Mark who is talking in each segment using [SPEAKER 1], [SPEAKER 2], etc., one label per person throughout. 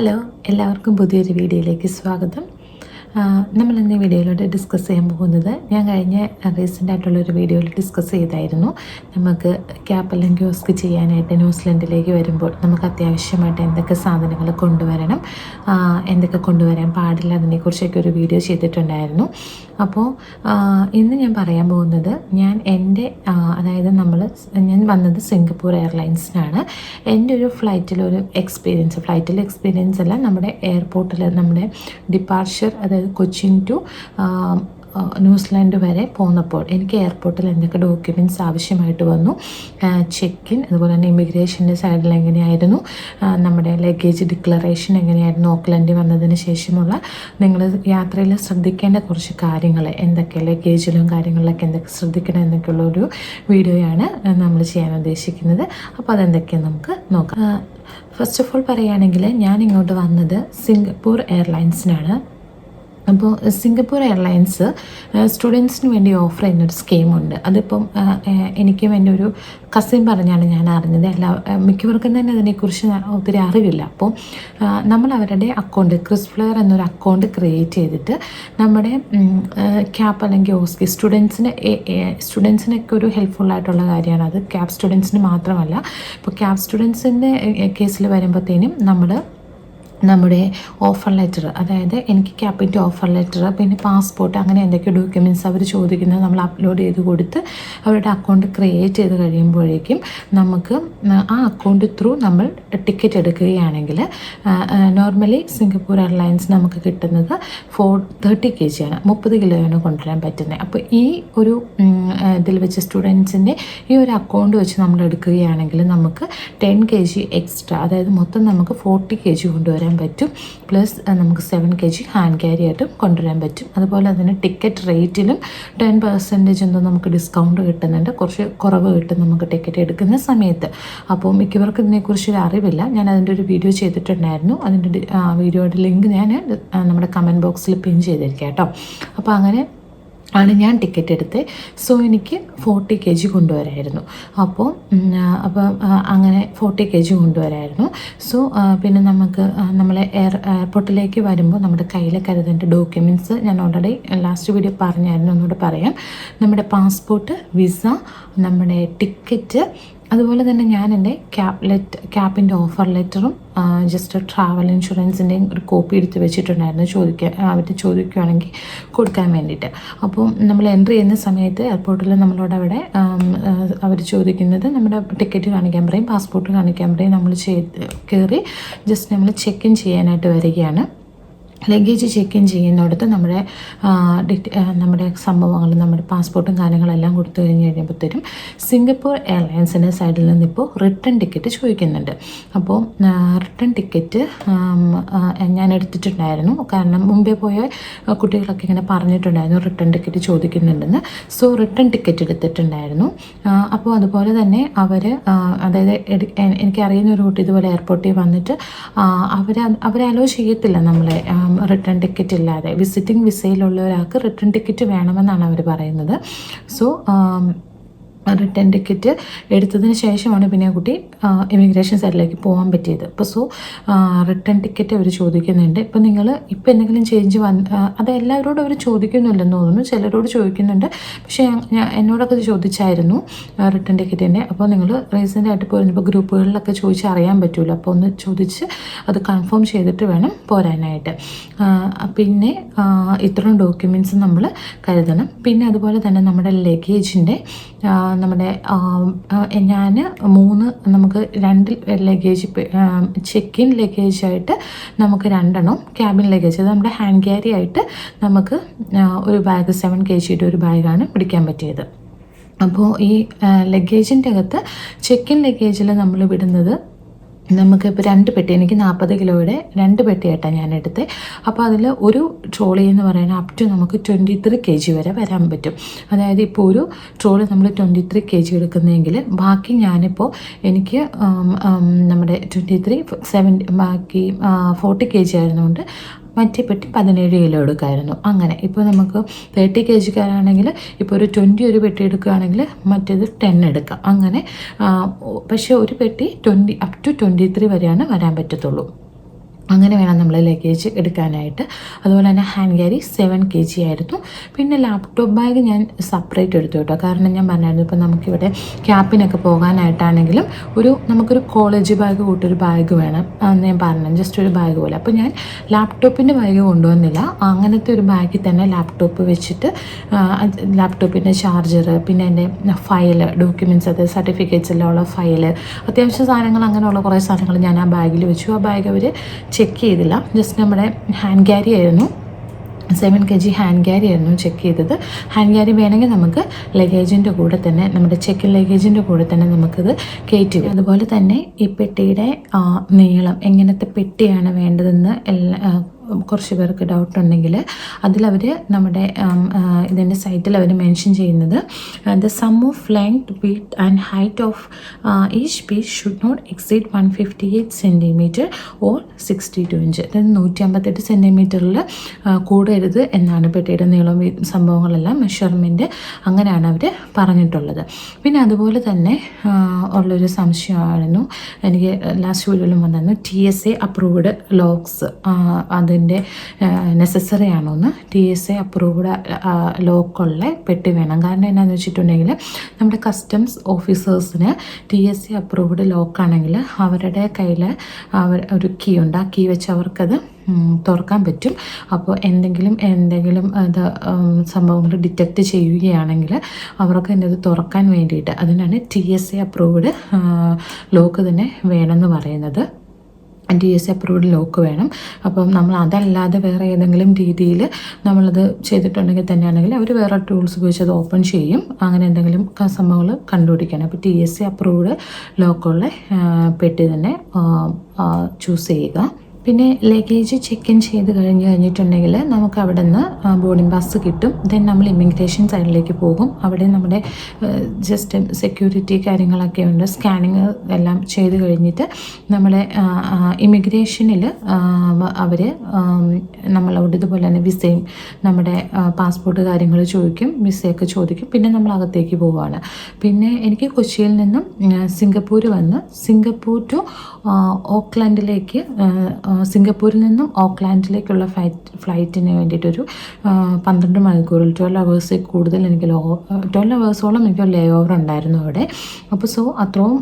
[SPEAKER 1] Hello എല്ലാവർക്കും പുതിയൊരു വീഡിയോയിലേക്ക് സ്വാഗതം. നമ്മൾ ഇന്ന് വീഡിയോയിലൂടെ ഡിസ്കസ് ചെയ്യാൻ പോകുന്നത് ഞാൻ കഴിഞ്ഞ റീസെന്റ് ആയിട്ടുള്ളൊരു വീഡിയോയിൽ ഡിസ്കസ് ചെയ്തായിരുന്നു. നമുക്ക് ക്യാപ് അല്ലെങ്കിൽ ക്യോസ്ക് ചെയ്യാനായിട്ട് ന്യൂസിലൻഡിലേക്ക് വരുമ്പോൾ നമുക്ക് അത്യാവശ്യമായിട്ട് എന്തൊക്കെ സാധനങ്ങൾ കൊണ്ടുവരണം എന്തൊക്കെ കൊണ്ടുവരാൻ പാടില്ല അതിനെക്കുറിച്ചൊക്കെ ഒരു വീഡിയോ ചെയ്തിട്ടുണ്ടായിരുന്നു. അപ്പോൾ ഇന്ന് ഞാൻ പറയാൻ പോകുന്നത് ഞാൻ എന്റെ അതായത് നമ്മൾ ഞാൻ വന്നത് സിംഗപ്പൂർ എയർലൈൻസിനാണ്. എന്റെ ഒരു ഫ്ലൈറ്റിലൊരു എക്സ്പീരിയൻസ് ഫ്ലൈറ്റിൽ എക്സ്പീരിയൻസ് അല്ല നമ്മുടെ എയർപോർട്ടിൽ നമ്മുടെ ഡിപ്പാർച്ചർ അതായത് കൊച്ചിൻ ടു ന്യൂസിലാൻഡ് വരെ പോന്നപ്പോൾ എനിക്ക് എയർപോർട്ടിൽ എന്തൊക്കെ ഡോക്യുമെന്റ്സ് ആവശ്യമായിട്ട് വന്നു? ചെക്ക് ഇൻ അതുപോലെ തന്നെ ഇമിഗ്രേഷന്റെ സൈഡിൽ എങ്ങനെയായിരുന്നു? നമ്മുടെ ലഗേജ് ഡിക്ലറേഷൻ എങ്ങനെയായിരുന്നു? ഓക്ലൻഡിൽ വന്നതിന് ശേഷമുള്ള നിങ്ങൾ യാത്രയിൽ ശ്രദ്ധിക്കേണ്ട കുറച്ച് കാര്യങ്ങൾ എന്തൊക്കെ ലഗേജിലും കാര്യങ്ങളിലൊക്കെ എന്തൊക്കെ ശ്രദ്ധിക്കണം എന്നൊക്കെയുള്ള ഒരു വീഡിയോയാണ് നമ്മൾ ചെയ്യാൻ ഉദ്ദേശിക്കുന്നത്. അപ്പോൾ അതെന്തൊക്കെയാണ് നമുക്ക് നോക്കാം. ഫസ്റ്റ് ഓഫ് ഓൾ പറയുകയാണെങ്കിൽ ഞാൻ ഇങ്ങോട്ട് വന്നത് സിംഗപ്പൂർ എയർലൈൻസിനാണ്. അപ്പോൾ സിംഗപ്പൂർ എയർലൈൻസ് സ്റ്റുഡൻസിന് വേണ്ടി ഓഫർ ചെയ്യുന്നൊരു സ്കീമുണ്ട്. അതിപ്പം എനിക്കും എന്റെ ഒരു കസിൻ പറഞ്ഞാണ് ഞാൻ അറിഞ്ഞത്. എല്ലാ മിക്കവർക്കും തന്നെ അതിനെക്കുറിച്ച് ഒത്തിരി അറിവില്ല. അപ്പോൾ നമ്മൾ അവരുടെ അക്കൗണ്ട് ക്രിസ് ക്രിസ്ഫ്ലെയർ എന്നൊരു അക്കൗണ്ട് ക്രിയേറ്റ് ചെയ്തിട്ട് നമ്മുടെ ക്യാപ്പ് അല്ലെങ്കിൽ ഓസ്കി സ്റ്റുഡൻസിന് സ്റ്റുഡൻസിനൊക്കെ ഒരു ഹെൽപ്ഫുൾ കാര്യമാണ്. അത് ക്യാപ് സ്റ്റുഡൻസിന് മാത്രമല്ല ഇപ്പോൾ ക്യാപ് സ്റ്റുഡൻസിന്റെ കേസിൽ വരുമ്പോഴത്തേനും നമ്മൾ നമ്മുടെ ഓഫർ ലെറ്റർ അതായത് എനിക്ക് ക്യാപിറ്റൽ ഓഫർ ലെറ്റർ പിന്നെ പാസ്പോർട്ട് അങ്ങനെ എന്തൊക്കെ ഡോക്യുമെന്റ്സ് അവർ ചോദിക്കുന്നത് നമ്മൾ അപ്ലോഡ് ചെയ്ത് കൊടുത്ത് അവരുടെ അക്കൗണ്ട് ക്രിയേറ്റ് ചെയ്ത് കഴിയുമ്പോഴേക്കും നമുക്ക് ആ അക്കൗണ്ട് ത്രൂ നമ്മൾ ടിക്കറ്റ് എടുക്കുകയാണെങ്കിൽ നോർമലി സിംഗപ്പൂർ എയർലൈൻസ് നമുക്ക് കിട്ടുന്നത് ഫോർ തേർട്ടി കെ ജിയാണ് മുപ്പത് കിലോയാണ് കൊണ്ടുവരാൻ പറ്റുന്നത്. അപ്പോൾ ഈ ഒരു ഇതിൽ വെച്ച് സ്റ്റുഡൻസിന്റെ ഈ ഒരു അക്കൗണ്ട് വെച്ച് നമ്മൾ എടുക്കുകയാണെങ്കിൽ നമുക്ക് ടെൻ കെ ജി എക്സ്ട്രാ അതായത് മൊത്തം നമുക്ക് ഫോർട്ടി കെ ജി കൊണ്ടുവരാൻ പറ്റും. പ്ലസ് നമുക്ക് seven K G hand carry ആയിട്ടും കൊണ്ടുവരാൻ പറ്റും. അതുപോലെ അതിന് ടിക്കറ്റ് റേറ്റിലും ടെൻ പെർസെന്റേജ് എന്തോ നമുക്ക് ഡിസ്കൗണ്ട് കിട്ടുന്നുണ്ട്. കുറച്ച് കുറവ് കിട്ടും നമുക്ക് ടിക്കറ്റ് എടുക്കുന്ന സമയത്ത്. അപ്പോൾ മിക്കവർക്കും ഇതിനെക്കുറിച്ച് ഒരു അറിവില്ല. ഞാൻ അതിന്റെ ഒരു വീഡിയോ ചെയ്തിട്ടുണ്ടായിരുന്നു. അതിന്റെ വീഡിയോയുടെ ലിങ്ക് ഞാൻ നമ്മുടെ കമന്റ് ബോക്സിൽ പിൻ ചെയ്തിരിക്കാം കേട്ടോ. അപ്പോൾ അങ്ങനെ ആണ് ഞാൻ ടിക്കറ്റ് എടുത്തത് സോ എനിക്ക് ഫോർട്ടി കെ ജി കൊണ്ടുവരായിരുന്നു അപ്പോൾ അപ്പം അങ്ങനെ ഫോർട്ടി കെ ജി കൊണ്ടുവരായിരുന്നു സോ പിന്നെ നമുക്ക് നമ്മളെ എയർ എയർപോർട്ടിലേക്ക് വരുമ്പോൾ നമ്മുടെ കയ്യിൽ കരുതേണ്ട ഡോക്യുമെന്റ്സ് ഞാൻ ഓൾറെഡി ലാസ്റ്റ് വീഡിയോ പറഞ്ഞായിരുന്നു. ഒന്നുകൂടെ പറയാം. നമ്മുടെ പാസ്പോർട്ട് വിസ നമ്മുടെ ടിക്കറ്റ് അതുപോലെ തന്നെ ഞാൻ എന്റെ ക്യാബ് ലെറ്റ് ക്യാബിന്റെ ഓഫർ ലെറ്ററും ജസ്റ്റ് ട്രാവൽ ഇൻഷുറൻസിന്റെയും ഒരു കോപ്പി എടുത്ത് വെച്ചിട്ടുണ്ടായിരുന്നു. ചോദിക്കുക അവർ ചോദിക്കുകയാണെങ്കിൽ കൊടുക്കാൻ വേണ്ടിയിട്ട്. അപ്പോൾ നമ്മൾ എൻട്രി ചെയ്യുന്ന സമയത്ത് എയർപോർട്ടിൽ നമ്മളോട് അവിടെ അവർ ചോദിക്കുന്നത് നമ്മുടെ ടിക്കറ്റ് കാണിക്കാൻ പറയും പാസ്പോർട്ട് കാണിക്കാൻ പറയും. നമ്മൾ ചെയ്ത് കയറി ജസ്റ്റ് നമ്മൾ ചെക്ക് ഇൻ ചെയ്യാനായിട്ട് വരികയാണ്. ലഗേജ് ചെക്ക് ഇൻ ചെയ്യുന്നിടത്ത് നമ്മുടെ നമ്മുടെ സംഭവങ്ങൾ നമ്മുടെ പാസ്പോർട്ടും കാര്യങ്ങളെല്ലാം കൊടുത്തു കഴിഞ്ഞ് കഴിയുമ്പോഴത്തേനും സിംഗപ്പൂർ എയർലൈൻസിന്റെ സൈഡിൽ നിന്ന് ഇപ്പോൾ റിട്ടേൺ ടിക്കറ്റ് ചോദിക്കുന്നുണ്ട്. അപ്പോൾ റിട്ടേൺ ടിക്കറ്റ് ഞാൻ എടുത്തിട്ടുണ്ടായിരുന്നു. കാരണം മുമ്പേ പോയ കുട്ടികളൊക്കെ ഇങ്ങനെ പറഞ്ഞിട്ടുണ്ടായിരുന്നു റിട്ടേൺ ടിക്കറ്റ് ചോദിക്കുന്നുണ്ടെന്ന്. സോ റിട്ടേൺ ടിക്കറ്റ് എടുത്തിട്ടുണ്ടായിരുന്നു. അപ്പോൾ അതുപോലെ തന്നെ അവർ അതായത് എനിക്കറിയുന്ന ഒരു കുട്ടി ഇതുപോലെ എയർപോർട്ടിൽ വന്നിട്ട് അവർ അവർ അലോ ചെയ്യത്തില്ല നമ്മളെ റിട്ടേൺ ടിക്കറ്റ് ഇല്ലാതെ. വിസിറ്റിംഗ് വിസയിലുള്ള ഒരാൾക്ക് റിട്ടേൺ ടിക്കറ്റ് വേണമെന്നാണ് അവർ പറയുന്നത്. സോ റിട്ടേൺ ടിക്കറ്റ് എടുത്തതിന് ശേഷമാണ് പിന്നെ ആ കുട്ടി ഇമിഗ്രേഷൻ സൈഡിലേക്ക് പോകാൻ പറ്റിയത്. അപ്പോൾ സോ റിട്ടേൺ ടിക്കറ്റ് അവർ ചോദിക്കുന്നുണ്ട്. ഇപ്പം നിങ്ങൾ ഇപ്പം എന്തെങ്കിലും ചേഞ്ച് വന്ന് അത് എല്ലാവരോടും അവർ ചോദിക്കുന്നില്ലെന്ന് തോന്നുന്നു. ചിലരോട് ചോദിക്കുന്നുണ്ട്. പക്ഷേ ഞാൻ- എന്നോടൊക്കെ ചോദിച്ചായിരുന്നു റിട്ടേൺ ടിക്കറ്റിന്റെ അപ്പോൾ നിങ്ങൾ റീസെന്റ് ആയിട്ട് പോയിരുന്നപ്പോൾ ഗ്രൂപ്പുകളിലൊക്കെ ചോദിച്ച് അറിയാൻ പറ്റുമല്ലോ അപ്പോൾ ഒന്ന് ചോദിച്ച് അത് കൺഫേം ചെയ്തിട്ട് വേണം പോരാനായിട്ട്. പിന്നെ ഇത്രയും ഡോക്യുമെന്റ്സ് നമ്മൾ കരുതണം. പിന്നെ അതുപോലെ തന്നെ നമ്മുടെ ലഗേജിന്റെ നമ്മുടെ ഞാൻ മൂന്ന് നമുക്ക് രണ്ട് ലഗേജ് ചെക്ക് ഇൻ ലഗേജ് ആയിട്ട് നമുക്ക് രണ്ടെണ്ണം ക്യാബിൻ ലഗേജ് അത് നമ്മുടെ ഹാൻഡ് ക്യാരി ആയിട്ട് നമുക്ക് ഒരു ബാഗ് സെവൻ കെ ജിയുടെ ഒരു ബാഗാണ് പിടിക്കാൻ പറ്റിയത്. അപ്പോൾ ഈ ലഗേജിന്റെ അകത്ത് ചെക്ക് ഇൻ ലഗേജിൽ നമ്മൾ വിടുന്നത് നമുക്കിപ്പോൾ രണ്ട് പെട്ടി എനിക്ക് നാൽപ്പത് കിലോയുടെ രണ്ട് പെട്ടിയായിട്ടാണ് ഞാൻ എടുത്തത് അപ്പോൾ അതിൽ ഒരു ട്രോളി എന്ന് പറയുന്നത് അപ് ടു നമുക്ക് ട്വന്റി ത്രീ കെ ജി വരെ വരാൻ പറ്റും. അതായത് ഇപ്പോൾ ഒരു ട്രോളി നമ്മൾ ട്വന്റി ത്രീ കെ ജി എടുക്കുന്നതെങ്കിൽ ബാക്കി ഞാനിപ്പോൾ എനിക്ക് നമ്മുടെ ട്വന്റി ത്രീ സെവൻ ബാക്കി ഫോർട്ടി കെ ജി ആയിരുന്നുകൊണ്ട് മറ്റേ പെട്ടി പതിനേഴ് കിലോ എടുക്കായിരുന്നു. അങ്ങനെ ഇപ്പോൾ നമുക്ക് തേർട്ടി കെ ജിക്കാരാണെങ്കിൽ ഇപ്പോൾ ഒരു ട്വന്റി ഒരു പെട്ടി എടുക്കുകയാണെങ്കിൽ മറ്റേത് ടെൻ എടുക്കാം. അങ്ങനെ പക്ഷേ ഒരു പെട്ടി twenty up to twenty three വരെയാണ് വരാൻ പറ്റത്തുള്ളൂ. അങ്ങനെ വേണം നമ്മൾ ലഗേജ് എടുക്കാനായിട്ട്. അതുപോലെ തന്നെ hand carry seven K G ആയിരുന്നു. പിന്നെ ലാപ്ടോപ്പ് ബാഗ് ഞാൻ സെപ്പറേറ്റ് എടുത്തു കേട്ടോ. കാരണം ഞാൻ പറഞ്ഞായിരുന്നു ഇപ്പോൾ നമുക്കിവിടെ ക്യാപ്പിനൊക്കെ പോകാനായിട്ടാണെങ്കിലും ഒരു നമുക്കൊരു കോളേജ് ബാഗ് കൂട്ടൊരു ബാഗ് വേണം. എന്ന് ഞാൻ പറഞ്ഞു ജസ്റ്റ് ഒരു ബാഗ് പോലെ. അപ്പോൾ ഞാൻ ലാപ്ടോപ്പിന്റെ ബാഗ് കൊണ്ടുവന്നില്ല. അങ്ങനത്തെ ഒരു ബാഗിൽ തന്നെ ലാപ്ടോപ്പ് വെച്ചിട്ട് ലാപ്ടോപ്പിന്റെ ചാർജർ പിന്നെ എന്റെ ഫയൽ ഡോക്യുമെന്റ്സ് അത് സർട്ടിഫിക്കറ്റ്സ് എല്ലാം ഉള്ള ഫയൽ അത്യാവശ്യ സാധനങ്ങൾ അങ്ങനെയുള്ള കുറേ സാധനങ്ങൾ ഞാൻ ആ ബാഗിൽ വെച്ചു. ആ ബാഗ് അവർ ചെക്ക് ചെയ്തില്ല. ജസ്റ്റ് നമ്മുടെ ഹാൻഡ് ക്യാരി ആയിരുന്നു. Seven K G hand carry ആയിരുന്നു ചെക്ക് ചെയ്തത്. ഹാൻഡ് ക്യാരി വേണമെങ്കിൽ നമുക്ക് ലഗേജിന്റെ കൂടെ തന്നെ നമ്മുടെ ചെക്കിൻ ലഗേജിന്റെ കൂടെ തന്നെ നമുക്കിത് കയറ്റി. അതുപോലെ തന്നെ ഈ പെട്ടിയുടെ നീളം എങ്ങനത്തെ പെട്ടിയാണ് വേണ്ടതെന്ന് എല്ലാ കുറച്ച് പേർക്ക് ഡൗട്ട് ഉണ്ടെങ്കിൽ അതിലവർ നമ്മുടെ ഇതിന്റെ സൈറ്റിൽ അവർ മെൻഷൻ ചെയ്യുന്നത് the sum of length width and height of each piece should not exceed one fifty eight centimetre or sixty two inch അതായത് നൂറ്റി അമ്പത്തെട്ട് സെന്റിമീറ്ററിൽ കൂടരുത് എന്നാണ് പെട്ടിയുടെ നീളം സംഭവങ്ങളെല്ലാം മെഷർമെന്റ് അങ്ങനെയാണ് അവർ പറഞ്ഞിട്ടുള്ളത്. പിന്നെ അതുപോലെ തന്നെ ഉള്ളൊരു സംശയമായിരുന്നു. എനിക്ക് ലാസ്റ്റ് വീഡിയോയിലും വന്നിരുന്നു T S A approved locks അതിന്റെ നെസസറി ആണോ എന്ന് ടി എസ് എ അപ്രൂവ്ഡ് ലോക്കുള്ള പെട്ടി വേണം. കാരണം എന്നാന്ന് വെച്ചിട്ടുണ്ടെങ്കിൽ നമ്മുടെ കസ്റ്റംസ് ഓഫീസേഴ്സിന് ടി എസ് സി അപ്രൂവ്ഡ് ലോക്കാണെങ്കിൽ അവരുടെ കയ്യിൽ അവർ ഒരു കീ ഉണ്ട്. ആ കീ വെച്ച് അവർക്കത് തുറക്കാൻ പറ്റും. അപ്പോൾ എന്തെങ്കിലും എന്തെങ്കിലും ഇത് സംഭവങ്ങൾ ഡിറ്റക്റ്റ് ചെയ്യുകയാണെങ്കിൽ അവർക്ക് അത് തുറക്കാൻ വേണ്ടിയിട്ട് അതിനാണ് T S A approved lock തന്നെ വേണമെന്ന് പറയുന്നത്. ടി എസ് അപ്രൂവ്ഡ് ലോക്ക് വേണം. അപ്പം നമ്മൾ അതല്ലാതെ വേറെ ഏതെങ്കിലും രീതിയിൽ നമ്മളത് ചെയ്തിട്ടുണ്ടെങ്കിൽ തന്നെയാണെങ്കിൽ അവർ വേറെ ടൂൾസ് ഉപയോഗിച്ച് അത് ഓപ്പൺ ചെയ്യും. അങ്ങനെ എന്തെങ്കിലും സംഭവങ്ങൾ കണ്ടുപിടിക്കണം അപ്പോൾ ടി എസ് സി അപ്രൂവ്ഡ് ലോക്കുള്ള പെട്ടി തന്നെ ചൂസ് ചെയ്യുക. പിന്നെ ലഗേജ് ചെക്ക് ഇൻ ചെയ്ത് കഴിഞ്ഞ് കഴിഞ്ഞിട്ടുണ്ടെങ്കിൽ നമുക്ക് അവിടെ നിന്ന് ബോർഡിംഗ് പാസ് കിട്ടും. ദെൻ നമ്മൾ ഇമിഗ്രേഷൻ സൈഡിലേക്ക് പോകും. അവിടെ നമ്മുടെ ജസ്റ്റ് സെക്യൂരിറ്റി കാര്യങ്ങളൊക്കെ ഉണ്ട്. സ്കാനിങ് എല്ലാം ചെയ്ത് കഴിഞ്ഞിട്ട് നമ്മളെ ഇമിഗ്രേഷനിൽ അവർ നമ്മളോട് ഇതുപോലെ തന്നെ വിസയും നമ്മുടെ പാസ്പോർട്ട് കാര്യങ്ങൾ ചോദിക്കും. വിസയൊക്കെ ചോദിക്കും. പിന്നെ നമ്മൾ അകത്തേക്ക് പോവുകയാണ് പിന്നെ എനിക്ക് കൊച്ചിയിൽ നിന്നും സിംഗപ്പൂർ വന്ന് സിംഗപ്പൂർ ടു ഓക്ലാൻഡിലേക്ക് സിംഗപ്പൂരിൽ നിന്നും ഓക്ലാൻഡിലേക്കുള്ള ഫ്ലൈറ്റ് ഫ്ലൈറ്റിന് വേണ്ടിയിട്ടൊരു പന്ത്രണ്ട് മണിക്കൂറിൽ ട്വൽവ് അവേഴ്സിൽ കൂടുതൽ എനിക്ക് ലോ ട്വൽവ് അവേഴ്സോളം എനിക്ക് ലേ ഓവർ ഉണ്ടായിരുന്നു അവിടെ. അപ്പോൾ സോ അത്രയും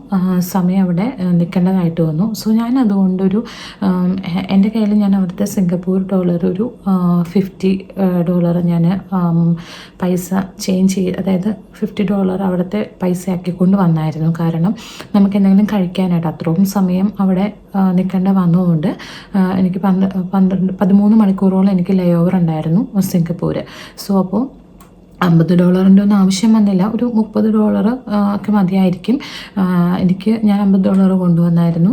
[SPEAKER 1] സമയം അവിടെ നിൽക്കേണ്ടതായിട്ട് വന്നു. സോ ഞാൻ അതുകൊണ്ടൊരു എന്റെ കയ്യിൽ ഞാൻ അവിടുത്തെ സിംഗപ്പൂർ ഡോളർ ഒരു ഫിഫ്റ്റി ഡോളർ ഞാൻ പൈസ ചേഞ്ച് ചെയ്ത് അതായത് ഫിഫ്റ്റി ഡോളർ അവിടുത്തെ പൈസ ആക്കിക്കൊണ്ട് വന്നായിരുന്നു. കാരണം നമുക്ക് എന്തെങ്കിലും കഴിക്കാനായിട്ട് അത്രയും സമയം അവിടെ നിൽക്കേണ്ട വന്നതുകൊണ്ട് എനിക്ക് പന്ത്ര പന്ത്രണ്ട് പതിമൂന്ന് മണിക്കൂറോളം എനിക്ക് ലേ ഓവർ ഉണ്ടായിരുന്നു സിംഗപ്പൂർ സോ അപ്പോൾ അമ്പത് ഡോളറിന്റെ ഒന്നും ആവശ്യം വന്നില്ല. ഒരു മുപ്പത് ഡോളർ ഒക്കെ മതിയായിരിക്കും. എനിക്ക് ഞാൻ അമ്പത് ഡോളർ കൊണ്ടുവന്നായിരുന്നു.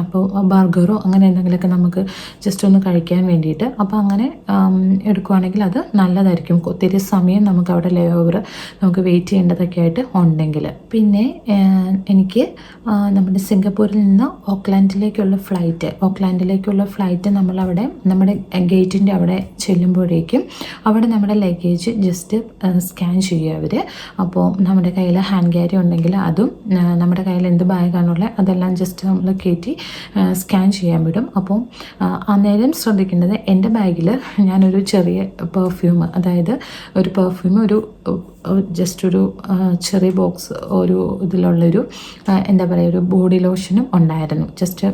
[SPEAKER 1] അപ്പോൾ ബർഗറോ അങ്ങനെ എന്തെങ്കിലുമൊക്കെ നമുക്ക് ജസ്റ്റ് ഒന്ന് കഴിക്കാൻ വേണ്ടിയിട്ട്. അപ്പോൾ അങ്ങനെ എടുക്കുവാണെങ്കിൽ അത് നല്ലതായിരിക്കും. ഒത്തിരി സമയം നമുക്ക് അവിടെ ലേ ഓവർ നമുക്ക് വെയിറ്റ് ചെയ്യേണ്ടതൊക്കെ ആയിട്ട് ഉണ്ടെങ്കിൽ. പിന്നെ എനിക്ക് നമ്മുടെ സിംഗപ്പൂരിൽ നിന്ന് ഓക്ലാൻഡിലേക്കുള്ള ഫ്ലൈറ്റ് ഓക്ലാൻഡിലേക്കുള്ള ഫ്ലൈറ്റ് നമ്മളവിടെ നമ്മുടെ ഗേറ്റിന്റെ അവിടെ ചെല്ലുമ്പോഴേക്കും അവിടെ നമ്മുടെ ലഗേജ് ജസ്റ്റ് സ്കാൻ ചെയ്യുക അവർ അപ്പോൾ നമ്മുടെ കയ്യിൽ ഹാൻഡ് ക്യാരി ഉണ്ടെങ്കിൽ അതും നമ്മുടെ കയ്യിൽ എന്ത് ബാഗാണുള്ളത് അതെല്ലാം ജസ്റ്റ് നമ്മൾ കയറ്റി സ്കാൻ ചെയ്യാൻ വിടും. അപ്പോൾ അന്നേരം ശ്രദ്ധിക്കേണ്ടത് എന്റെ ബാഗിൽ ഞാനൊരു ചെറിയ പെർഫ്യൂം അതായത് ഒരു പെർഫ്യൂം ഒരു ജസ്റ്റ് ഒരു ചെറിയ ബോക്സ് ഒരു ഇതിലുള്ളൊരു എന്താ പറയുക ഒരു ബോഡി ലോഷനും ഉണ്ടായിരുന്നു. ജസ്റ്റ്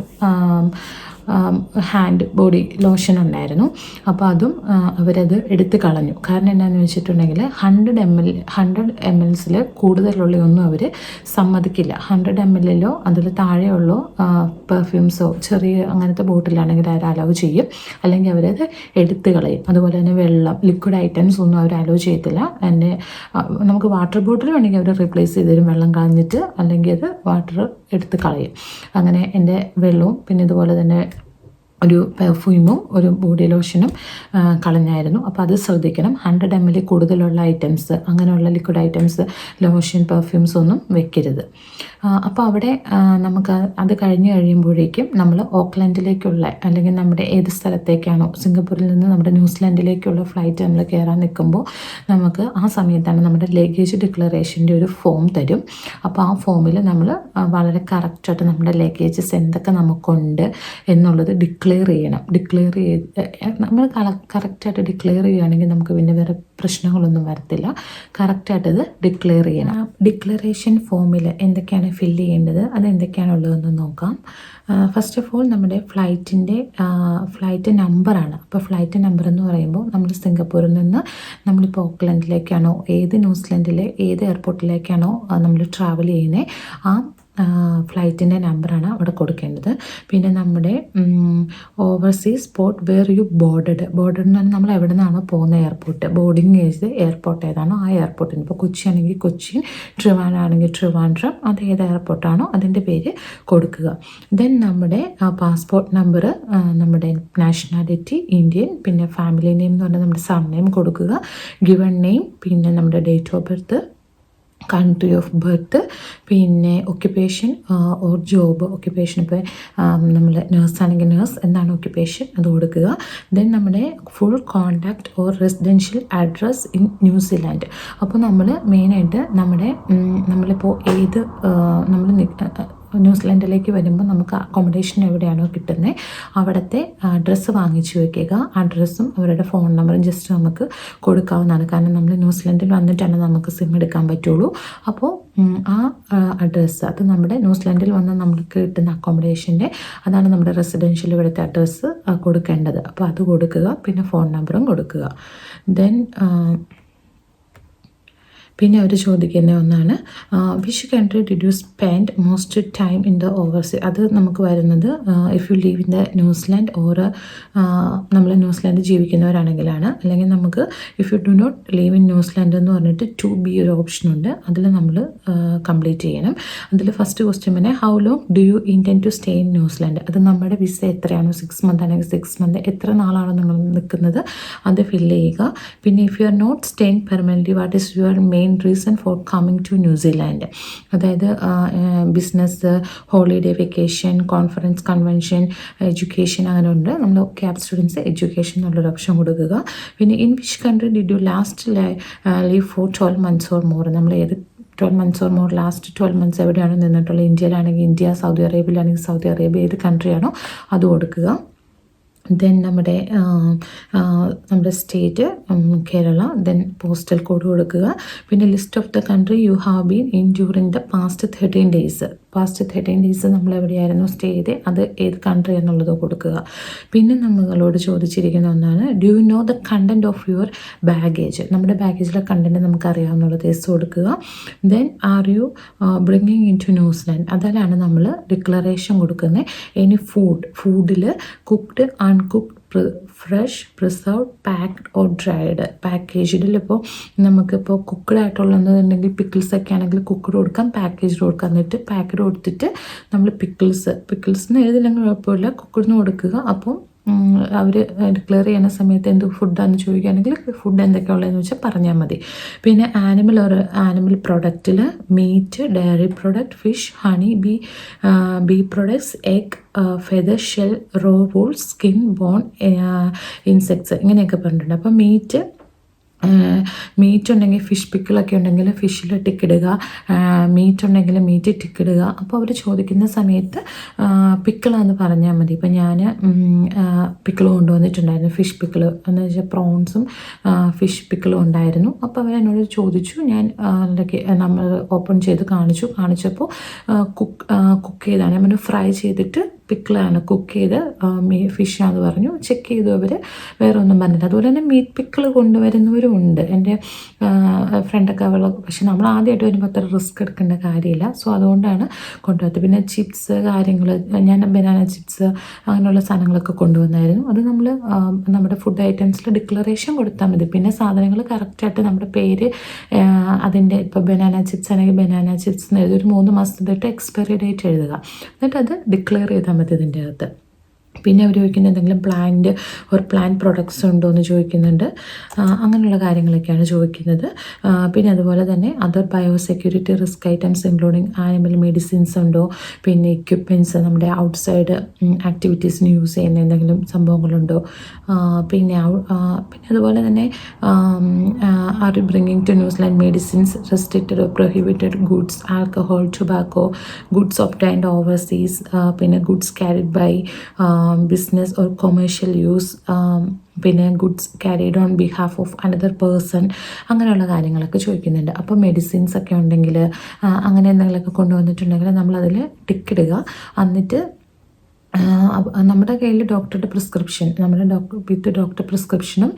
[SPEAKER 1] ഹാൻഡ് ബോഡി ലോഷൻ ഉണ്ടായിരുന്നു. അപ്പോൾ അതും അവരത് എടുത്ത് കളഞ്ഞു. കാരണം എന്താണെന്ന് വെച്ചിട്ടുണ്ടെങ്കിൽ hundred M L hundred M എൽസിൽ കൂടുതലുള്ള ഒന്നും അവർ സമ്മതിക്കില്ല. ഹൺഡ്രഡ് എം എല്ലിലോ അതിൽ താഴെയുള്ളോ പെർഫ്യൂംസോ ചെറിയ അങ്ങനത്തെ ബോട്ടിലാണെങ്കിൽ അവർ അലോ ചെയ്യും. അല്ലെങ്കിൽ അവരത് എടുത്ത് കളയും. അതുപോലെ തന്നെ വെള്ളം ലിക്വിഡ് ഐറ്റംസ് ഒന്നും അവർ അലോ ചെയ്യത്തില്ല. എന്റെ നമുക്ക് വാട്ടർ ബോട്ടിൽ വേണമെങ്കിൽ അവർ റീപ്ലേസ് ചെയ്ത് തരും. വെള്ളം കളഞ്ഞിട്ട് അല്ലെങ്കിൽ അത് വാട്ടർ എടുത്ത് കളയും. അങ്ങനെ എന്റെ വെള്ളവും പിന്നെ ഇതുപോലെ തന്നെ ഒരു പെർഫ്യൂമും ഒരു ബോഡി ലോഷനും കളഞ്ഞായിരുന്നു. അപ്പോൾ അത് ശ്രദ്ധിക്കണം. ഹൺഡ്രഡ് എം എൽ കൂടുതലുള്ള ഐറ്റംസ് അങ്ങനെയുള്ള ലിക്വിഡ് ഐറ്റംസ് ലോഷൻ പെർഫ്യൂംസ് ഒന്നും വെക്കരുത്. അപ്പോൾ അവിടെ നമുക്ക് അത് കഴിഞ്ഞ് കഴിയുമ്പോഴേക്കും നമ്മൾ ഓക്ലൻഡിലേക്കുള്ള അല്ലെങ്കിൽ നമ്മുടെ ഏത് സ്ഥലത്തേക്കാണോ സിംഗപ്പൂരിൽ നിന്ന് നമ്മുടെ ന്യൂസിലൻഡിലേക്കുള്ള ഫ്ലൈറ്റ് നമ്മൾ കയറാൻ നിൽക്കുമ്പോൾ നമുക്ക് ആ സമയത്താണ് നമ്മുടെ ലഗേജ് ഡിക്ലറേഷന്റെ ഒരു ഫോം തരും. അപ്പോൾ ആ ഫോമിൽ നമ്മൾ വളരെ കറക്റ്റായിട്ട് നമ്മുടെ ലഗേജസ് എന്തൊക്കെ നമുക്കുണ്ട് എന്നുള്ളത് ഡിക്ലെയർ ചെയ്യണം. ഡിക്ലെയർ ചെയ്ത് നമ്മൾ കറക്റ്റായിട്ട് ഡിക്ലെയർ ചെയ്യുകയാണെങ്കിൽ നമുക്ക് പിന്നെ വേറെ പ്രശ്നങ്ങളൊന്നും വരത്തില്ല. കറക്റ്റായിട്ട് അത് ഡിക്ലെയർ ചെയ്യണം. ഡിക്ലറേഷൻ ഫോമിൽ എന്തൊക്കെയാണ് ഫില്ല് ചെയ്യേണ്ടത്? അത് എന്തൊക്കെയാണുള്ളതെന്ന് നോക്കാം. ഫസ്റ്റ് ഓഫ് ഓൾ നമ്മുടെ ഫ്ലൈറ്റിന്റെ ഫ്ലൈറ്റ് നമ്പറാണ് അപ്പോൾ ഫ്ലൈറ്റ് നമ്പർ എന്ന് പറയുമ്പോൾ നമ്മൾ സിംഗപ്പൂരിൽ നിന്ന് നമ്മളിപ്പോൾ ഓക്ലൻഡിലേക്കാണോ ഏത് ന്യൂസിലൻഡിലെ ഏത് എയർപോർട്ടിലേക്കാണോ നമ്മൾ ട്രാവൽ ചെയ്യുന്നത് ആ ഫ്ലൈറ്റിന്റെ നമ്പറാണ് അവിടെ കൊടുക്കേണ്ടത്. പിന്നെ നമ്മുടെ overseas port where you boarded boarded എന്ന് പറഞ്ഞാൽ നമ്മൾ എവിടെ നിന്നാണോ പോകുന്ന എയർപോർട്ട് ബോർഡിങ് ഏജ് എയർപോർട്ട് ഏതാണോ ആ എയർപോർട്ടിന് ഇപ്പോൾ കൊച്ചി ആണെങ്കിൽ കൊച്ചി ട്രിവാൻഡ്രം ആണെങ്കിൽ ട്രിവാൻഡ്രം അത് ഏത് എയർപോർട്ടാണോ അതിന്റെ പേര് കൊടുക്കുക. ദെൻ നമ്മുടെ പാസ്പോർട്ട് നമ്പർ നമ്മുടെ നാഷണാലിറ്റി ഇന്ത്യൻ പിന്നെ ഫാമിലി നെയിം എന്ന് പറഞ്ഞാൽ നമ്മുടെ സർനെയിം കൊടുക്കുക. ഗിവൺ നെയിം പിന്നെ നമ്മുടെ date of birth country of birth പിന്നെ ഒക്യുപ്പേഷൻ ഓർ ജോബ് ഒക്യുപ്പേഷൻ ഇപ്പോൾ നമ്മൾ നേഴ്സ് ആണെങ്കിൽ നേഴ്സ് എന്താണ് ഒക്യുപ്പേഷൻ അത് കൊടുക്കുക. ദെൻ നമ്മുടെ full contact or residential address in New Zealand അപ്പോൾ നമ്മൾ മെയിനായിട്ട് നമ്മുടെ നമ്മളിപ്പോൾ ഏത് നമ്മൾ ന്യൂസിലാൻഡിലേക്ക് വരുമ്പോൾ നമുക്ക് അക്കോമഡേഷൻ എവിടെയാണോ കിട്ടുന്നത് അവിടുത്തെ അഡ്രസ്സ് വാങ്ങിച്ചു വയ്ക്കുക ആ അഡ്രസ്സും അവരുടെ ഫോൺ നമ്പറും ജസ്റ്റ് നമുക്ക് കൊടുക്കാവുന്നതാണ്. കാരണം നമ്മൾ ന്യൂസിലൻഡിൽ വന്നിട്ടാണ് നമുക്ക് സിം എടുക്കാൻ പറ്റുള്ളൂ. അപ്പോൾ ആ അഡ്രസ്സ് അത് നമ്മുടെ ന്യൂസിലൻഡിൽ വന്ന് നമുക്ക് കിട്ടുന്ന അക്കോമഡേഷന്റെ അതാണ് നമ്മുടെ റെസിഡൻഷ്യൽ ഇവിടുത്തെ അഡ്രസ്സ് കൊടുക്കേണ്ടത്. അപ്പോൾ അത് കൊടുക്കുക പിന്നെ ഫോൺ നമ്പറും കൊടുക്കുക. ദെൻ പിന്നെ അവർ ചോദിക്കുന്ന ഒന്നാണ് which country did you spend most time in the oversea അത് നമുക്ക് വരുന്നത് if you leave in the New Zealand or നമ്മൾ ന്യൂസിലാൻഡ് ജീവിക്കുന്നവരാണെങ്കിലാണ്. അല്ലെങ്കിൽ നമുക്ക് if you do not leave in New Zealand എന്ന് പറഞ്ഞിട്ട് ടു ബി ഒരു ഓപ്ഷൻ ഉണ്ട്. അതിൽ നമ്മൾ കംപ്ലീറ്റ് ചെയ്യണം. അതിൽ ഫസ്റ്റ് ക്വസ്റ്റ്യൻ പിന്നെ how long do you intend to stay in New Zealand അത് നമ്മുടെ വിസ എത്രയാണോ? സിക്സ് മന്ത് അല്ലെങ്കിൽ സിക്സ് മന്ത് എത്ര നാളാണോ നിങ്ങൾ നിൽക്കുന്നത്? അത് ഫില്ല് ചെയ്യുക. പിന്നെ if you are not staying permanent what is your main reason for coming to New Zealand അതായത് business holiday vacation conference convention education അങ്ങനെ ഉണ്ട് നമ്മൾ ക്യാബ് സ്റ്റുഡൻസ് എഡ്യൂക്കേഷൻ എന്നുള്ളൊരു ഓപ്ഷൻ കൊടുക്കുക. പിന്നെ in which country did you last leave for twelve months or more നമ്മൾ ഏത് twelve months or more last twelve months എവിടെയാണ് നിന്നിട്ടുള്ളത്? ഇന്ത്യയിലാണെങ്കിൽ ഇന്ത്യ സൗദി അറേബ്യയിലാണെങ്കിൽ സൗദി അറേബ്യ ഏത് കൺട്രിയാണോ അത് കൊടുക്കുക. ദെൻ നമ്മുടെ നമ്മുടെ state Kerala then postal code കൊടുക്കുക. പിന്നെ list of the country you have been in during the past thirteen days past thirteen days നമ്മൾ എവിടെയായിരുന്നു സ്റ്റേ ചെയ്ത്? അത് ഏത് കൺട്രി എന്നുള്ളത് കൊടുക്കുക. പിന്നെ നമ്മളോട് ചോദിച്ചിരിക്കുന്ന ഒന്നാണ് do you know the content of your baggage നമ്മുടെ ബാഗേജിലെ കണ്ടന്റ് നമുക്ക് അറിയാവുന്നുള്ളത് എസ് കൊടുക്കുക. Then are you bringing into New Zealand അതിലാണ് നമ്മൾ ഡിക്ലറേഷൻ കൊടുക്കുന്നത്. എനി ഫുഡ് ഫുഡിൽ cooked uncooked fresh preserved packed or dried പാക്കേജ്ഡിൽ ഇപ്പോൾ നമുക്കിപ്പോൾ കുക്ക്ഡ് ആയിട്ടുള്ളതെന്നുണ്ടെങ്കിൽ പിക്കിൾസ് ഒക്കെ ആണെങ്കിൽ കുക്ക്ഡ് കൊടുക്കാം പാക്കേജ്ഡ് കൊടുക്കാം. എന്നിട്ട് പാക്കഡ് കൊടുത്തിട്ട് നമ്മൾ പിക്കിൾസ് പിക്കിൾസിന് ഏതില്ലെങ്കിൽ കുഴപ്പമില്ല കുക്കഡിന് കൊടുക്കുക. അപ്പോൾ അവർ ഡിക്ലെയർ ചെയ്യുന്ന സമയത്ത് എന്ത് ഫുഡാണെന്ന് ചോദിക്കുകയാണെങ്കിൽ ഫുഡ് എന്തൊക്കെ ഉള്ളതെന്ന് വെച്ചാൽ പറഞ്ഞാൽ മതി. പിന്നെ animal or animal പ്രൊഡക്റ്റിൽ meat dairy product fish honey bee bee products egg feather shell raw wool skin bone insects ഇങ്ങനെയൊക്കെ പറഞ്ഞിട്ടുണ്ട്. അപ്പോൾ മീറ്റ് മീറ്റ് ഉണ്ടെങ്കിൽ ഫിഷ് പിക്കിളൊക്കെ ഉണ്ടെങ്കിൽ ഫിഷിൽ ടിക്കിടുക. മീറ്റ് ഉണ്ടെങ്കിൽ മീറ്റ് ടിക്കിടുക. അപ്പോൾ അവർ ചോദിക്കുന്ന സമയത്ത് പിക്കിളെന്ന് പറഞ്ഞാൽ മതി. ഇപ്പം ഞാൻ പിക്കിൾ കൊണ്ടുവന്നിട്ടുണ്ടായിരുന്നു. ഫിഷ് പിക്കിൾ എന്ന് വെച്ചാൽ പ്രോൺസും ഫിഷ് പിക്കിളും ഉണ്ടായിരുന്നു. അപ്പോൾ അവർ എന്നോട് ചോദിച്ചു. ഞാൻ നമ്മൾ ഓപ്പൺ ചെയ്ത് കാണിച്ചു. കാണിച്ചപ്പോൾ കുക്ക് കുക്ക് ചെയ്താണ്. ഞാൻ ഫ്രൈ ചെയ്തിട്ട് പിക്കിളാണ് കുക്ക് ചെയ്ത് മീ ഫിഷാന്ന് പറഞ്ഞു. ചെക്ക് ചെയ്തു അവർ വേറെ ഒന്നും പറഞ്ഞില്ല. അതുപോലെ തന്നെ മീറ്റ് പിക്കിൾ കൊണ്ടുവരുന്നവരും ഉണ്ട് എന്റെ ഫ്രണ്ടൊക്കെ അവൾ പക്ഷെ നമ്മൾ ആദ്യമായിട്ട് വരുമ്പോൾ അത്ര റിസ്ക് എടുക്കേണ്ട കാര്യമില്ല. സോ അതുകൊണ്ടാണ് കൊണ്ടുവന്നത്. പിന്നെ ചിപ്സ് കാര്യങ്ങൾ ഞാൻ ബനാന ചിപ്സ് അങ്ങനെയുള്ള സാധനങ്ങളൊക്കെ കൊണ്ടുവന്നായിരുന്നു. അത് നമ്മൾ നമ്മുടെ ഫുഡ് ഐറ്റംസിൽ ഡിക്ലറേഷൻ കൊടുത്താൽ മതി. പിന്നെ സാധനങ്ങൾ കറക്റ്റായിട്ട് നമ്മുടെ പേര് അതിന്റെ ഇപ്പോൾ ബനാന ചിപ്സ് ആണെങ്കിൽ ബനാന ചിപ്സ് എന്ന് എഴുതി ഒരു മൂന്ന് മാസത്തെ എക്സ്പയറി ഡേറ്റ് എഴുതുക. എന്നിട്ട് അത് ഡിക്ലെയർ ചെയ്താൽ മതി ഇതിന്റെ അകത്ത് പിന്നെ അവർ ചോദിക്കുന്നത് എന്തെങ്കിലും പ്ലാന്റ് ഒരു പ്ലാന്റ് പ്രൊഡക്ട്സ് ഉണ്ടോ എന്ന് ചോദിക്കുന്നുണ്ട് അങ്ങനെയുള്ള കാര്യങ്ങളൊക്കെയാണ് ചോദിക്കുന്നത്. പിന്നെ അതുപോലെ തന്നെ other biosecurity risk items including animal medicines ഉണ്ടോ പിന്നെ എക്യുപ്മെന്റ്സ് നമ്മുടെ ഔട്ട്സൈഡ് ആക്ടിവിറ്റീസിന് യൂസ് ചെയ്യുന്ന എന്തെങ്കിലും സംഭവങ്ങളുണ്ടോ. പിന്നെ പിന്നെ അതുപോലെ തന്നെ are bringing to New Zealand medicines restricted prohibited goods alcohol tobacco goods obtained overseas പിന്നെ goods carried by business or commercial use പിന്നെ goods carried on behalf of another person അങ്ങനെയുള്ള കാര്യങ്ങളൊക്കെ ചോദിക്കുന്നുണ്ട്. അപ്പോൾ മെഡിസിൻസ് ഒക്കെ ഉണ്ടെങ്കിൽ അങ്ങനെ എന്തെങ്കിലുമൊക്കെ കൊണ്ടുവന്നിട്ടുണ്ടെങ്കിൽ നമ്മളതിൽ ടിക്കിടുക എന്നിട്ട് നമ്മുടെ കയ്യിൽ ഡോക്ടറുടെ പ്രിസ്ക്രിപ്ഷൻ നമ്മുടെ ഡോക്ടർ വിത്ത് ഡോക്ടർ പ്രിസ്ക്രിപ്ഷനും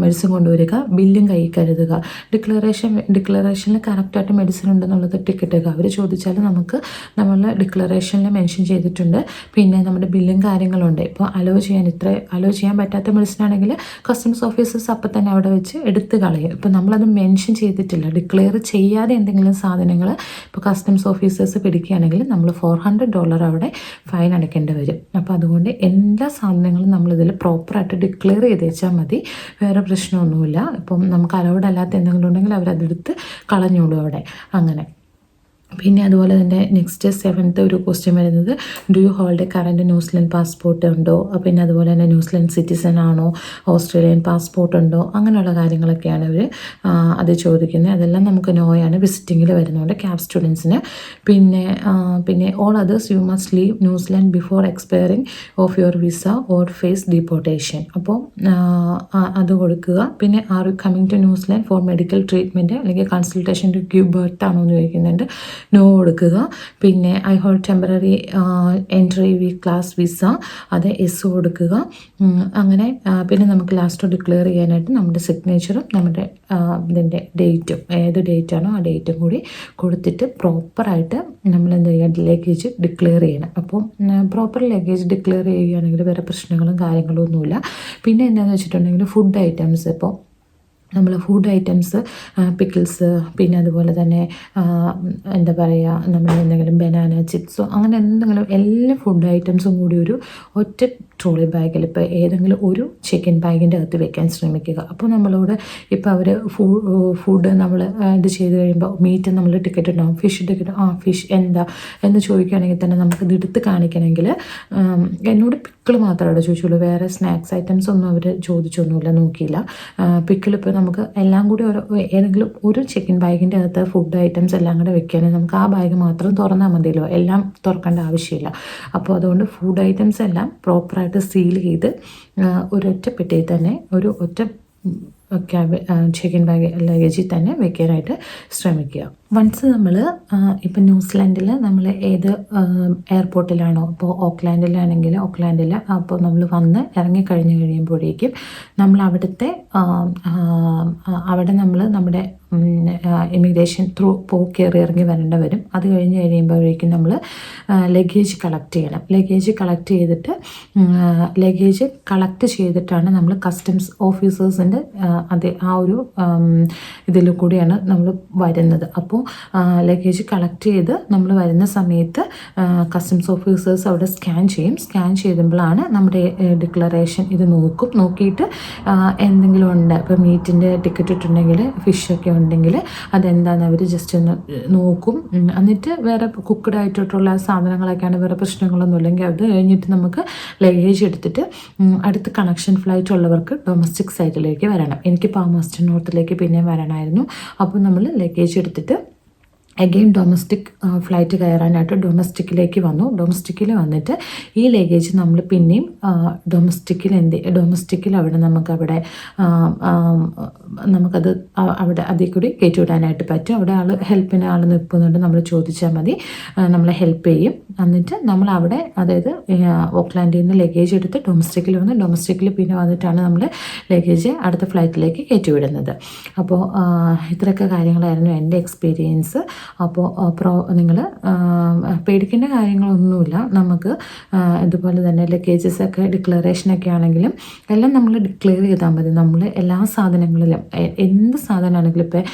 [SPEAKER 1] മെഡിസിൻ കൊണ്ടുവരിക ബില്ലും കയ്യിൽ കരുതുക ഡിക്ലറേഷൻ ഡിക്ലറേഷനിൽ കറക്റ്റായിട്ട് മെഡിസിൻ ഉണ്ടെന്നുള്ളത് ടിക്കറ്റുക അവർ ചോദിച്ചാൽ നമുക്ക് നമ്മൾ ഡിക്ലറേഷനിൽ മെൻഷൻ ചെയ്തിട്ടുണ്ട്. പിന്നെ നമ്മുടെ ബില്ലും കാര്യങ്ങളുണ്ട്. ഇപ്പോൾ അലോ ചെയ്യാൻ ഇത്ര അലോ ചെയ്യാൻ പറ്റാത്ത മെഡിസിൻ ആണെങ്കിൽ കസ്റ്റംസ് ഓഫീസേഴ്സ് അപ്പം തന്നെ അവിടെ വെച്ച് എടുത്ത് കളയും. ഇപ്പോൾ നമ്മളത് മെൻഷൻ ചെയ്തിട്ടില്ല. ഡിക്ലെയർ ചെയ്യാതെ എന്തെങ്കിലും സാധനങ്ങൾ ഇപ്പോൾ കസ്റ്റംസ് ഓഫീസേഴ്സ് പിടിക്കുകയാണെങ്കിൽ നമ്മൾ ഫോർ ഹൺഡ്രഡ് ഡോളർ അവിടെ ഫൈൻ അടയ്ക്കേണ്ടി വരും. അപ്പോൾ അതുകൊണ്ട് എല്ലാ സാധനങ്ങളും നമ്മളിതിൽ പ്രോപ്പറായിട്ട് ഡിക്ലെയർ ചെയ്ത് വെച്ചാൽ മതി. വേറെ പ്രശ്നമൊന്നുമില്ല. ഇപ്പം നമുക്ക് അലൗഡ് അല്ലാത്ത എന്തെങ്കിലും ഉണ്ടെങ്കിൽ അവരതെടുത്ത് കളഞ്ഞോളൂ അവിടെ. അങ്ങനെ. പിന്നെ അതുപോലെ തന്നെ നെക്സ്റ്റ് സെവൻത്ത് ഒരു ക്വസ്റ്റ്യൻ വരുന്നത് do you hold a current New Zealand passport ഉണ്ടോ? പിന്നെ അതുപോലെ തന്നെ ന്യൂസിലൻഡ് സിറ്റിസൺ ആണോ? ഓസ്ട്രേലിയൻ പാസ്പോർട്ട് ഉണ്ടോ? അങ്ങനെയുള്ള കാര്യങ്ങളൊക്കെയാണ് അവർ അത് ചോദിക്കുന്നത്. അതെല്ലാം നമുക്ക് നോയാണ് വിസിറ്റിങ്ങിൽ വരുന്നുണ്ട് ക്യാബ് സ്റ്റുഡൻസിന് പിന്നെ പിന്നെ all others you must leave New Zealand before expiring of your visa or face deportation അപ്പോൾ അത് കൊടുക്കുക. പിന്നെ are you coming to New Zealand for medical treatment അല്ലെങ്കിൽ കൺസൾട്ടേഷൻ ടു ഗീവ് ബർത്ത് ആണോ? എന്ന് ചോദിക്കുന്നുണ്ട്. നോ കൊടുക്കുക. പിന്നെ I hold temporary entry V class visa അത് എസ് കൊടുക്കുക. അങ്ങനെ പിന്നെ നമുക്ക് ലാസ്റ്റ് ഡിക്ലെയർ ചെയ്യാനായിട്ട് നമ്മുടെ സിഗ്നേച്ചറും നമ്മുടെ ഇതിന്റെ ഡേറ്റും ഏത് ഡേറ്റ് ആണോ ആ ഡേറ്റും കൂടി കൊടുത്തിട്ട് പ്രോപ്പറായിട്ട് നമ്മൾ എന്ത് ചെയ്യുക ലഗേജ് ഡിക്ലെയർ ചെയ്യണം. അപ്പോൾ പ്രോപ്പർ ലഗേജ് ഡിക്ലെയർ ചെയ്യുകയാണെങ്കിൽ വേറെ പ്രശ്നങ്ങളും കാര്യങ്ങളും ഒന്നുമില്ല പിന്നെ എന്താണെന്ന് വെച്ചിട്ടുണ്ടെങ്കിൽ ഫുഡ് ഐറ്റംസ് ഇപ്പോൾ നമ്മൾ ഫുഡ് ഐറ്റംസ് പിക്കിൾസ് പിന്നെ അതുപോലെ തന്നെ എന്താ പറയുക നമ്മൾ എന്തെങ്കിലും ബനാന ചിപ്സോ അങ്ങനെ എന്തെങ്കിലും എല്ലാ ഫുഡ് ഐറ്റംസും കൂടി ഒരു ഒറ്റ ട്രോളി ബാഗിൽ ഇപ്പോൾ ഏതെങ്കിലും ഒരു ചിക്കൻ ബാഗിന്റെ അകത്ത് വെക്കാൻ ശ്രമിക്കുക. അപ്പോൾ നമ്മളോട് ഇപ്പോൾ അവർ ഫുഡ് നമ്മൾ ഇത് ചെയ്ത് കഴിയുമ്പോൾ മീറ്റ് നമ്മൾ ടിക്കറ്റ് ഉണ്ടാവും ഫിഷ് ടിക്കറ്റ് ആ ഫിഷ് എന്താ? എന്ന് ചോദിക്കുകയാണെങ്കിൽ തന്നെ നമുക്ക് എടുത്ത് കാണിക്കണമെങ്കിൽ എന്നോട് പിക്കിൾ മാത്രമേ ചോദിച്ചുള്ളൂ. വേറെ സ്നാക്സ് ഐറ്റംസ് ഒന്നും അവർ ചോദിച്ചൊന്നുമില്ല നോക്കിയില്ല. പിക്കിൾ ഇപ്പോൾ നമുക്ക് എല്ലാം കൂടി ഓരോ ഏതെങ്കിലും ഒരു ചിക്കൻ ബാഗിന്റെ അകത്ത് ഫുഡ് ഐറ്റംസ് എല്ലാം കൂടെ വെക്കുകയാണെങ്കിൽ നമുക്ക് ആ ബാഗ് മാത്രം തുറന്നാൽ മതിയല്ലോ. എല്ലാം തുറക്കേണ്ട ആവശ്യമില്ല. അപ്പോൾ അതുകൊണ്ട് ഫുഡ് ഐറ്റംസ് എല്ലാം പ്രോപ്പറായിട്ട് സീൽ ചെയ്ത് ഒരൊറ്റ പെട്ടിയിൽ തന്നെ ഒരു ഒറ്റ ക്യാബ് ചിക്കൻ ബാഗ് ലഗേജിൽ തന്നെ വെക്കാനായിട്ട് ശ്രമിക്കുക. വൺസ് നമ്മൾ ഇപ്പം ന്യൂസിലാൻഡിൽ നമ്മൾ ഏത് എയർപോർട്ടിലാണോ ഇപ്പോൾ ഓക്ലാൻഡിലാണെങ്കിൽ ഓക്ലാൻഡിൽ അപ്പോൾ നമ്മൾ വന്ന് ഇറങ്ങിക്കഴിഞ്ഞ് കഴിയുമ്പോഴേക്കും നമ്മൾ അവിടുത്തെ അവിടെ നമ്മൾ നമ്മുടെ ഇമിഗ്രേഷൻ ത്രൂ പോ കയറി ഇറങ്ങി വരേണ്ട വരും അത് കഴിഞ്ഞ് കഴിയുമ്പോഴേക്കും നമ്മൾ ലഗേജ് കളക്ട് ചെയ്യണം. ലഗേജ് കളക്ട് ചെയ്തിട്ട് ലഗേജ് കളക്ട് ചെയ്തിട്ടാണ് നമ്മൾ കസ്റ്റംസ് ഓഫീസേഴ്സിന്റെ അതേ ആ ഒരു ഇതിൽ കൂടിയാണ് നമ്മൾ വരുന്നത്. അപ്പോൾ ലഗേജ് കളക്ട് ചെയ്ത് നമ്മൾ വരുന്ന സമയത്ത് കസ്റ്റംസ് ഓഫീസേഴ്സ് അവിടെ സ്കാൻ ചെയ്യും. സ്കാൻ ചെയ്യുമ്പോഴാണ് നമ്മുടെ ഡിക്ലറേഷൻ ഇത് നോക്കും. നോക്കിയിട്ട് എന്തെങ്കിലും ഉണ്ട്. ഇപ്പോൾ മീറ്റിന്റെ ടിക്കറ്റ് ഇട്ടുണ്ടെങ്കിൽ ഫിഷൊക്കെ ഉണ്ടെങ്കിൽ അതെന്താണെന്ന് അവർ ജസ്റ്റ് ഒന്ന് നോക്കും. എന്നിട്ട് വേറെ കുക്ക്ഡ് ആയിട്ടുള്ള സാധനങ്ങളൊക്കെയാണ് വേറെ പ്രശ്നങ്ങളൊന്നും ഇല്ലെങ്കിൽ അത് കഴിഞ്ഞിട്ട് നമുക്ക് ലഗേജ് എടുത്തിട്ട് അടുത്ത കണക്ഷൻ ഫ്ലൈറ്റ് ഉള്ളവർക്ക് ഡൊമസ്റ്റിക് സൈഡിലേക്ക് വരണം. എനിക്ക് പാമസ്റ്റർ നോർത്തിലേക്ക് പിന്നെയും വരണമായിരുന്നു. അപ്പോൾ നമ്മൾ ലഗേജ് എടുത്തിട്ട് അഗെയിൻ ഡൊമസ്റ്റിക് ഫ്ലൈറ്റ് കയറാനായിട്ട് ഡൊമസ്റ്റിക്കിലേക്ക് വന്നു. ഡൊമസ്റ്റിക്കിൽ വന്നിട്ട് ഈ ലഗേജ് നമ്മൾ പിന്നെയും ഡൊമസ്റ്റിക്കിൽ എന്ത് ഡൊമസ്റ്റിക്കിൽ അവിടെ നമുക്കവിടെ നമുക്കത് അവിടെ അതിൽ കൂടി കയറ്റി വിടാനായിട്ട് പറ്റും. അവിടെ ആൾ ഹെൽപ്പിന് ആൾ നിൽക്കുന്നുണ്ട് നമ്മൾ ചോദിച്ചാൽ മതി. നമ്മളെ ഹെൽപ്പ് ചെയ്യും. എന്നിട്ട് നമ്മൾ അവിടെ അതായത് ഓക്ലാൻഡിൽ നിന്ന് ലഗേജ് എടുത്ത് ഡൊമസ്റ്റിക്കിൽ വന്ന് ഡൊമസ്റ്റിക്കിൽ പിന്നെ വന്നിട്ടാണ് നമ്മൾ ലഗേജ് അടുത്ത ഫ്ലൈറ്റിലേക്ക് കയറ്റി വിടുന്നത് അപ്പോൾ ഇത്രയൊക്കെ കാര്യങ്ങളായിരുന്നു എന്റെ എക്സ്പീരിയൻസ് അപ്പോൾ പ്രോ നിങ്ങൾ പേടിക്കേണ്ട കാര്യങ്ങളൊന്നുമില്ല. നമുക്ക് ഇതുപോലെ തന്നെ ലഗേജസൊക്കെ ഡിക്ലറേഷനൊക്കെ ആണെങ്കിലും എല്ലാം നമ്മൾ ഡിക്ലെയർ ചെയ്താൽ മതി. നമ്മൾ എല്ലാ സാധനങ്ങളിലും എന്ത് സാധനമാണെങ്കിലും ഇപ്പോൾ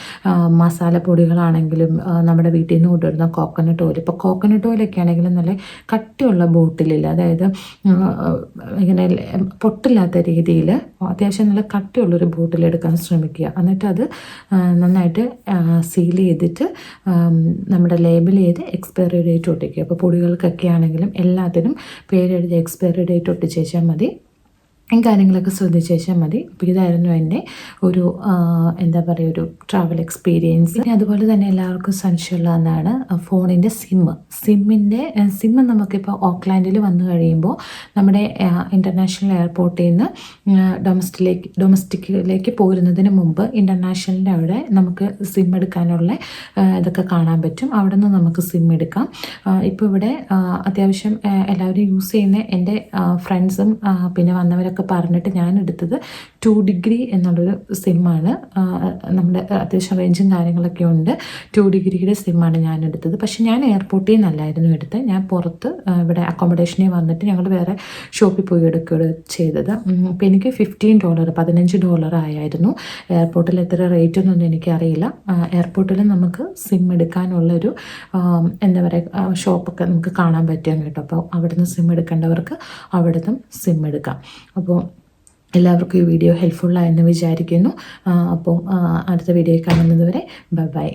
[SPEAKER 1] മസാലപ്പൊടികളാണെങ്കിലും പൊടികളാണെങ്കിലും നമ്മുടെ വീട്ടിൽ നിന്ന് കൊണ്ടുവരുന്ന കോക്കനട്ട് ഓയിൽ ഇപ്പോൾ കോക്കനട്ട് ഓയിലൊക്കെ ആണെങ്കിലും നല്ല കട്ടിയുള്ള ബോട്ടിലിൽ അതായത് ഇങ്ങനെ പൊട്ടില്ലാത്ത രീതിയിൽ അത്യാവശ്യം നല്ല കട്ടിയുള്ളൊരു ബോട്ടിൽ എടുക്കാൻ ശ്രമിക്കുക. എന്നിട്ട് അത് നന്നായിട്ട് സീൽ ചെയ്തിട്ട് നമ്മുടെ ലേബിൾ ചെയ്ത് എക്സ്പയറി ഡേറ്റ് ഒട്ടിക്കുക അപ്പോൾ പൊടികൾക്കൊക്കെ ആണെങ്കിലും എല്ലാത്തിനും പേരെഴുതി എക്സ്പയറി ഡേറ്റ് ഒട്ടിച്ചേച്ചാൽ മതി. കാര്യങ്ങളൊക്കെ ശേഷം മതി. അപ്പോൾ ഇതായിരുന്നു എന്റെ ഒരു എന്താ പറയുക ഒരു ട്രാവൽ എക്സ്പീരിയൻസ് പിന്നെ അതുപോലെ തന്നെ എല്ലാവർക്കും സംശയമുള്ള ഒന്നാണ് ഫോണിന്റെ സിമ്മ് സിമ്മിന്റെ സിമ്മ് നമുക്കിപ്പോൾ ഓക്ലാൻഡിൽ വന്നു കഴിയുമ്പോൾ നമ്മുടെ ഇന്റർനാഷണൽ എയർപോർട്ടിൽ നിന്ന് ഡൊമസ്റ്റിലേക്ക് ഡൊമസ്റ്റിക്കിലേക്ക് പോരുന്നതിന് മുമ്പ് ഇന്റർനാഷണലിന്റെ അവിടെ നമുക്ക് സിം എടുക്കാനുള്ള ഇതൊക്കെ കാണാൻ പറ്റും. അവിടെ നിന്ന് നമുക്ക് സിം എടുക്കാം. ഇപ്പോൾ ഇവിടെ അത്യാവശ്യം എല്ലാവരും യൂസ് ചെയ്യുന്ന എന്റെ ഫ്രണ്ട്സും പിന്നെ വന്നവരൊക്കെ പറഞ്ഞിട്ട് ഞാൻ എടുത്തത് ടു ഡിഗ്രി എന്നുള്ളൊരു സിമ്മാണ്. നമ്മുടെ അത്യാവശ്യം റേഞ്ചും കാര്യങ്ങളൊക്കെ ഉണ്ട്. ടു ഡിഗ്രിയുടെ സിമ്മാണ് ഞാൻ എടുത്തത് പക്ഷെ ഞാൻ എയർപോർട്ടിൽ നിന്നല്ലായിരുന്നു എടുത്തത്. ഞാൻ പുറത്ത് ഇവിടെ അക്കോമഡേഷനിൽ വന്നിട്ട് ഞങ്ങൾ വേറെ ഷോപ്പിൽ പോയി എടുക്കുകയാണ് ചെയ്തത്. അപ്പോൾ എനിക്ക് ഫിഫ്റ്റീൻ ഡോളർ പതിനഞ്ച് ഡോളർ ആയായിരുന്നു. എയർപോർട്ടിൽ എത്ര റേറ്റ് ഒന്നും എനിക്കറിയില്ല. എയർപോർട്ടിൽ നമുക്ക് സിം എടുക്കാനുള്ളൊരു എന്താ പറയുക ഷോപ്പൊക്കെ നമുക്ക് കാണാൻ പറ്റും കേട്ടോ. അപ്പോൾ അവിടുന്ന് സിം എടുക്കേണ്ടവർക്ക് അവിടുന്ന് സിം എടുക്കാം. അപ്പോൾ എല്ലാവർക്കും ഈ വീഡിയോ ഹെൽപ്ഫുള്ളായെന്ന് വിചാരിക്കുന്നു. അപ്പോൾ അടുത്ത വീഡിയോ കാണുന്നതുവരെ ബൈ ബൈ